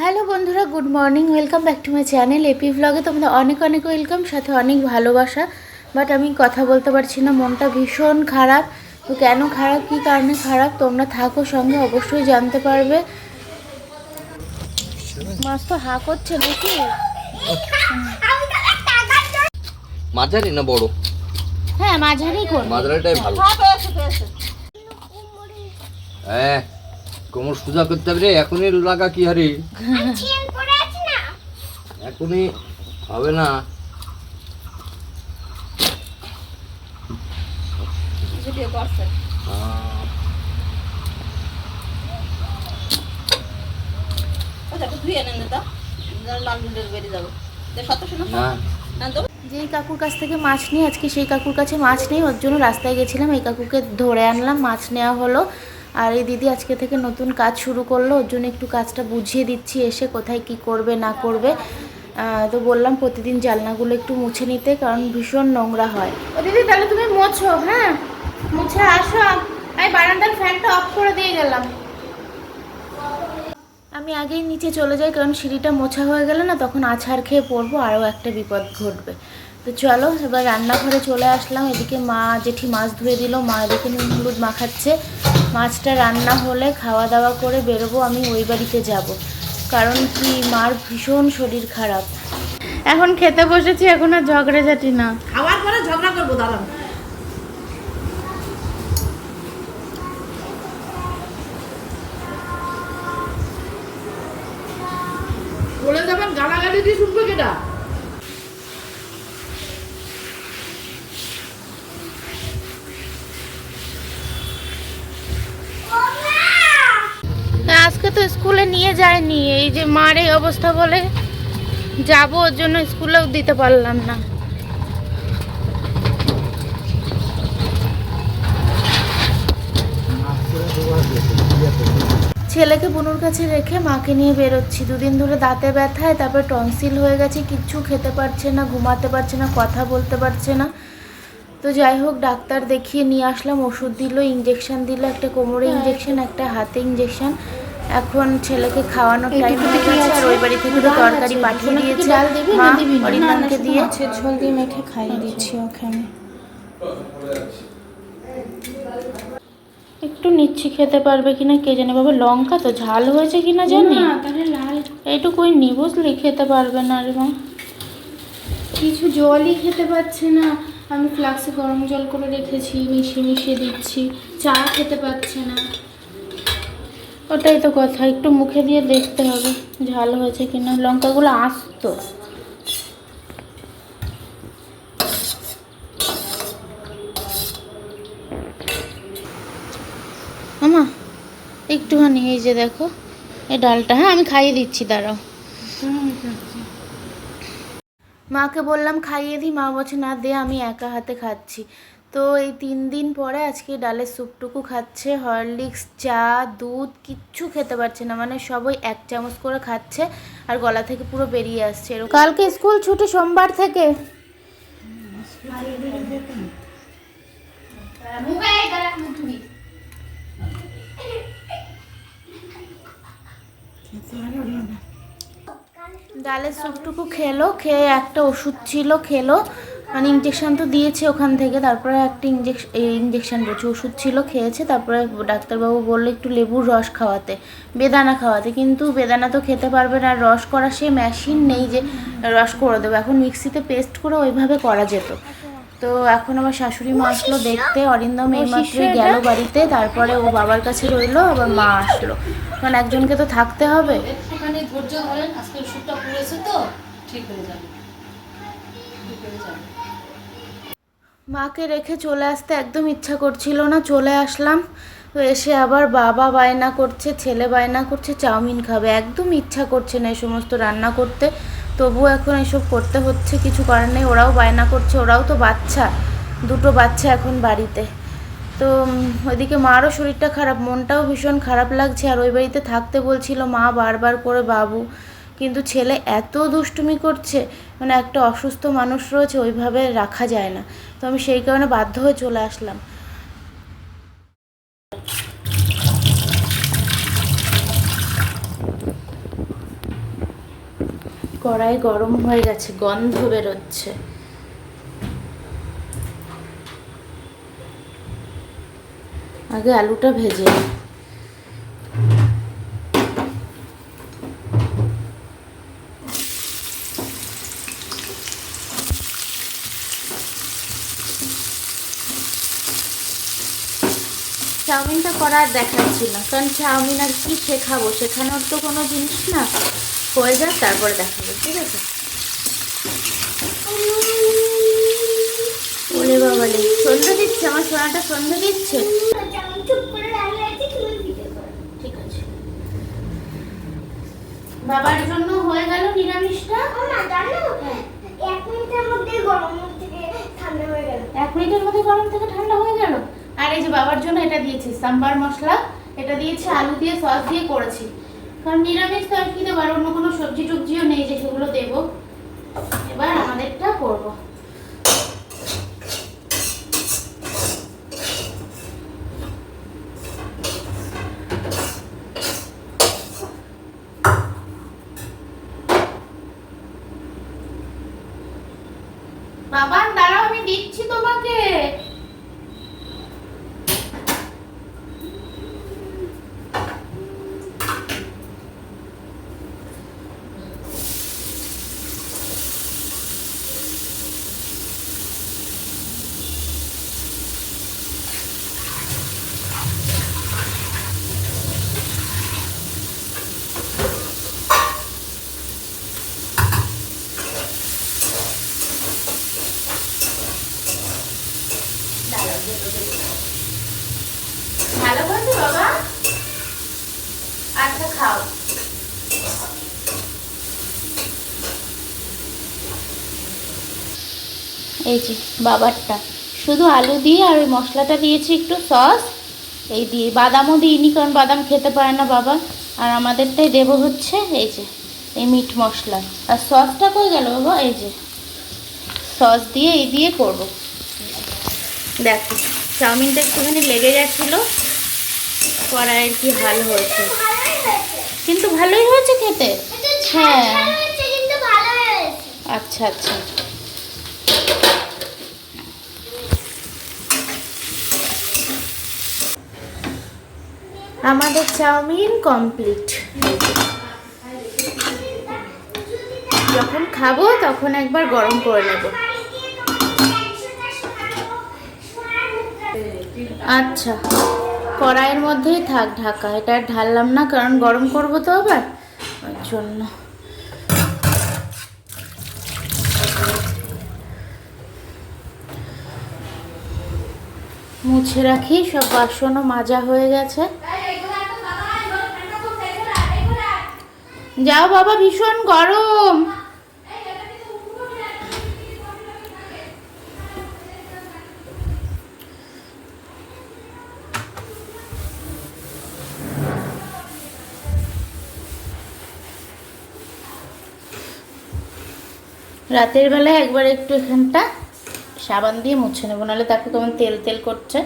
Hello বন্ধুরা good morning welcome back to my channel AP ভ্লগে তোমাদের অনেক অনেক ওয়েলকাম সাথে অনেক ভালোবাসা। বাট আমি কথা বলতে পারছি না মনটা ভীষণ খারাপ। তো কেন খারাপ কী কারণে খারাপ তোমরা থাকো সঙ্গে অবশ্যই জানতে পারবে। মাছ তো হা করছে নাকি? মাঝারি না বড়? হ্যাঁ মাঝারি কোন মাঝারিটাই ভালো। হ্যাঁ। কোমর সোজা করতে হবে রে, এখনই লাগা কি হারে? এখনই হবে না। যেই কাকুর কাছ থেকে মাছ নিই আজকে সেই কাকুর কাছে মাছ নেই, ওর জন্য রাস্তায় গেছিলাম, এই কাকুকে ধরে আনলাম, মাছ নেওয়া হলো। আর এই দিদি আজকে থেকে নতুন কাজ শুরু করল ওর জন্য একটু কাজটা বুঝিয়ে দিচ্ছি এসে কোথায় কি করবে না করবে। তো বললাম প্রতিদিন জালনাগুলো একটু মুছে নিতে কারণ ভীষণ নোংরা হয়। ও দিদি তাহলে তুমি মোছো হ্যাঁ? মুছে আসো। আমি বারান্দার ফ্যানটা অফ করে দিয়ে গেলাম। আমি আগেই নিচে চলে যাই কারণ সিঁড়িটা মোছা হয়ে গেলে না তখন আছাড় খেয়ে পড়ব আরও একটা বিপদ ঘটবে। তো চলো এবার রান্নাঘরে চলে আসলাম। এদিকে মা জেঠি মাছ ধুয়ে দিল মা এদিকে নুন হলুদ মাখাচ্ছে। মাছটা রান্না হলে খাওয়া দাওয়া করে বেরোবো, আমি ওই বাড়িতে যাব। কারণ কি, মার ভীষণ শরীর খারাপ। এখন খেতে বসেছি, এখন আর ঝগড়াঝাটি না। খাওয়ার পরে ঝগড়া করব দাঁড়ান বলে যাবেন গালাগালি দিয়ে শুনবে কেটা আজকে তো স্কুলে নিয়ে যায়নি। এই যে মার এই অবস্থা বলে যাব ওর জন্য স্কুলেও দিতে পারলাম না। ছেলেকে বুনুর কাছে রেখে মাকে নিয়ে বেরোচ্ছি। দুদিন ধরে দাঁতে ব্যথায় তারপর টনসিল হয়ে গেছে কিচ্ছু খেতে পারছে না ঘুমাতে পারছে না কথা বলতে পারছে না। তো যাই হোক ডাক্তার দেখিয়ে নিয়ে আসলাম ওষুধ দিল ইঞ্জেকশন দিল একটা কোমরে ইঞ্জেকশন একটা হাতে ইঞ্জেকশন এখন ছেলেকে খাওয়ানোর টাইম হয়ে গেছে আর ওই বাড়ি থেকে তো তরকারি পাঠিয়ে দিয়েছে। মা অরিন্দমকে দিয়ে। মাছের ঝোল দিয়ে মেখে খাইয়ে দিচ্ছি ওকে আমি। একটু নিচ্ছি খেতে পারবে কিনা কে জানে। বাবা লঙ্কা তো ঝাল হয়েছে কিনা জানি? না তাহলে লাল। এইটুকুই নি বুঝলি খেতে পারবে না রে মা। কিছু জলই খেতে পাচ্ছে না। আমি ফ্লাক্সে গরম জল করে রেখেছি মিশিয়ে মিশিয়ে দিচ্ছি। চা খেতে পাচ্ছে না। ওটাই তো কথা, একটু মুখে দিয়ে দেখতে হবে ঝাল হয়েছে কিনা। লঙ্কাগুলো আসতো। মামা একটুখানি এই যে দেখো, এই ডালটা হ্যাঁ আমি খাইয়ে দিচ্ছি, দাঁড়াও। মাকে বললাম, খাইয়ে দিই, মা বলছে, না, দে, আমি একা হাতে খাচ্ছি। তো এই তিন দিন পরে আজকে ডালের স্যুপটুকু খাচ্ছে হরলিক্স চা দুধ কিচ্ছু খেতে পারছে না। মানে সবাই এক চামচ করে খাচ্ছে আর গলা থেকে পুরো বেরিয়ে আসছে কালকে স্কুল ছুটি সোমবার থেকে। ডালের স্যুপটুকু খেলো খেয়ে একটা ওষুধ ছিল খেলো। মানে ইঞ্জেকশন তো দিয়েছে ওখান থেকে তারপরে একটা ইঞ্জেকশন ইঞ্জেকশন বলছে ওষুধ ছিল খেয়েছে তারপরে ডাক্তারবাবু বলল একটু লেবুর রস খাওয়াতে বেদানা খাওয়াতে কিন্তু বেদানা তো খেতে পারবে না আর রস করা সে মেশিন নেই যে রস করে দেবে এখন মিক্সিতে পেস্ট করে ওইভাবে করা যেত। তো এখন আমার শাশুড়ি মা আসলো দেখতে অরিন্দম এইমাত্রই গেল বাড়িতে তারপরে ও বাবার কাছে রইল আবার মা আসলো। কারণ একজনকে তো থাকতে হবে। ধৈর্য ধরেন আজকে ওষুধটা পড়েছে তো ঠিক হয়ে যাবে। মাকে রেখে চলে আসতে একদম ইচ্ছা করছিল না, চলে আসলাম। তো এসে আবার বাবা বায়না করছে, ছেলে বায়না করছে, চাউমিন খাবে। একদম ইচ্ছা করছে না এই সমস্ত রান্না করতে। তবুও এখন এসব করতে হচ্ছে, কিছু করার নেই। ওরাও বায়না করছে, ওরাও তো বাচ্চা। দুটো বাচ্চা এখন বাড়িতে। তো ওইদিকে মারও শরীরটা খারাপ, মনটাও ভীষণ খারাপ লাগছে। আর ওই বাড়িতে থাকতে বলছিল মা বারবার করে, বাবু কিন্তু ছেলে এত দুষ্টুমি করছে মানে একটা অসুস্থ মানুষ রয়েছে, ওইভাবে রাখা যায় না। তো আমি সেই কারণে বাধ্য হয়ে চলে আসলাম। কড়াই গরম হয়ে গেছে, গন্ধ বেরোচ্ছে। আগে আলুটা ভেজে নিই। চাউমিনটা করা আর দেখাচ্ছি না। কারণ চাউমিন আর কি শেখাবো? শেখানোর তো কোনো জিনিস না। হয়ে যাক, তারপরে দেখাবো, ঠিক আছে? ওরে বাবালে সন্ধ্যা দিচ্ছে, আমার সোনাটা সন্ধ্যা দিচ্ছে? বাবার জন্য হয়ে গেল নিরামিষটা? এক মিনিটের মধ্যে গরম থেকে ঠান্ডা হয়ে গেল। এক মিনিটের মধ্যে গরম থেকে ঠান্ডা হয়ে গেল? আর এই যে বাবার জন্য এটা দিয়েছি, সাম্বার মশলা, এটা দিয়েছি, আলু দিয়ে, সস দিয়ে করেছি। কারণ নিরামিষ তো আর কি দেবো, আর অন্য কোনো সবজি টবজিও নেই, যে সেগুলো দেবো। এবার আমাদেরটা করব। বাবা, দাঁড়াও, আমি দিচ্ছি তোমাকে। আচ্ছা এই যে, বাবারটা। শুধু আলু দিয়ে আর ওই মশলাটা দিয়েছি একটু সস। এই দিয়ে, বাদামও দিইনি, কারণ বাদাম খেতে পারে না বাবা। আর আমাদেরটাই দেবো হচ্ছে, এই যে, এই মিট মশলা। আর সসটা কই গেল বাবা? এই যে, সস দিয়ে, এই দিয়ে করব। দেখো। চাউমিনটা একটুখানি লেগে গেছিল কড়াইয়ের কি হাল হয়েছে। কিন্তু ভালোই হয়েছে খেতে? হ্যাঁ। আচ্ছা আচ্ছা। আমাদের চাউমিন কমপ্লিট। যখন খাব তখন একবার গরম করে নেব। আচ্ছা। কড়াইয়ের মধ্যেই থাক ঢাকা, এটা ঢাললাম না, কারণ গরম করব তো আবার। ওর জন্য। মুছে রাখি, সব বাসনও মাজা হয়ে গেছে। যাও বাবা, ভীষণ গরম। রাতের বেলায় একবার একটু এখানটা সাবান দিয়ে মুছে নেব, নাহলে তাকে কেমন তেল তেল করছে।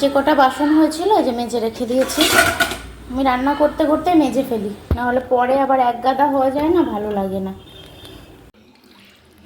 যে কটা বাসন হয়েছিল যে মেজে রেখে দিয়েছি। আমি রান্না করতে করতে মেজে ফেলি। নাহলে পরে আবার এক গাদা হয়ে যায় না, ভালো লাগে না।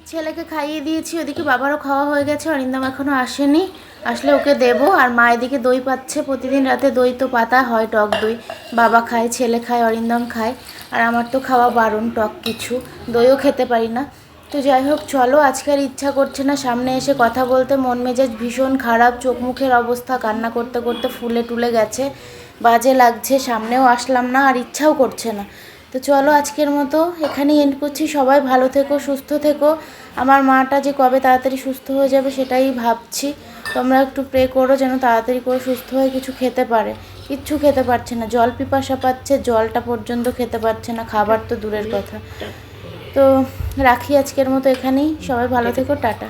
ছেলেকে খাইয়ে দিয়েছি, ওদিকে বাবারও খাওয়া হয়ে গেছে, অরিন্দম এখনও আসেনি। আসলে ওকে দেবো, আর মা এদিকে দই পাচ্ছে। প্রতিদিন রাতে দই তো পাতা হয়, টক দই। বাবা খায়, ছেলে খায়, অরিন্দম খায়। আর আমার তো খাওয়া বারণ, টক কিছু। দইও খেতে পারি না। তো যাই হোক, চলো আজকের ইচ্ছা করছে না সামনে এসে কথা বলতে। মন মেজাজ ভীষণ খারাপ, চোখ মুখের অবস্থা, কান্না করতে করতে ফুলে টুলে গেছে। বাজে লাগছে, সামনেও আসলাম না, আর ইচ্ছাও করছে না। তো চলো, আজকের মতো এখানেই এন্ড করছি। সবাই ভালো থেকো, সুস্থ থেকো। আমার মাটা যে কবে তাড়াতাড়ি সুস্থ হয়ে যাবে সেটাই ভাবছি। তোমরা একটু প্রে করো যেন তাড়াতাড়ি করে সুস্থ হয়ে কিছু খেতে পারে। কিচ্ছু খেতে পারছে না। জল পিপাসা পাচ্ছে, জলটা পর্যন্ত খেতে পারছে না। খাবার তো দূরের কথা। তো রাখি আজকের মতো এখানেই। সবাই ভালো থেকো টাটা।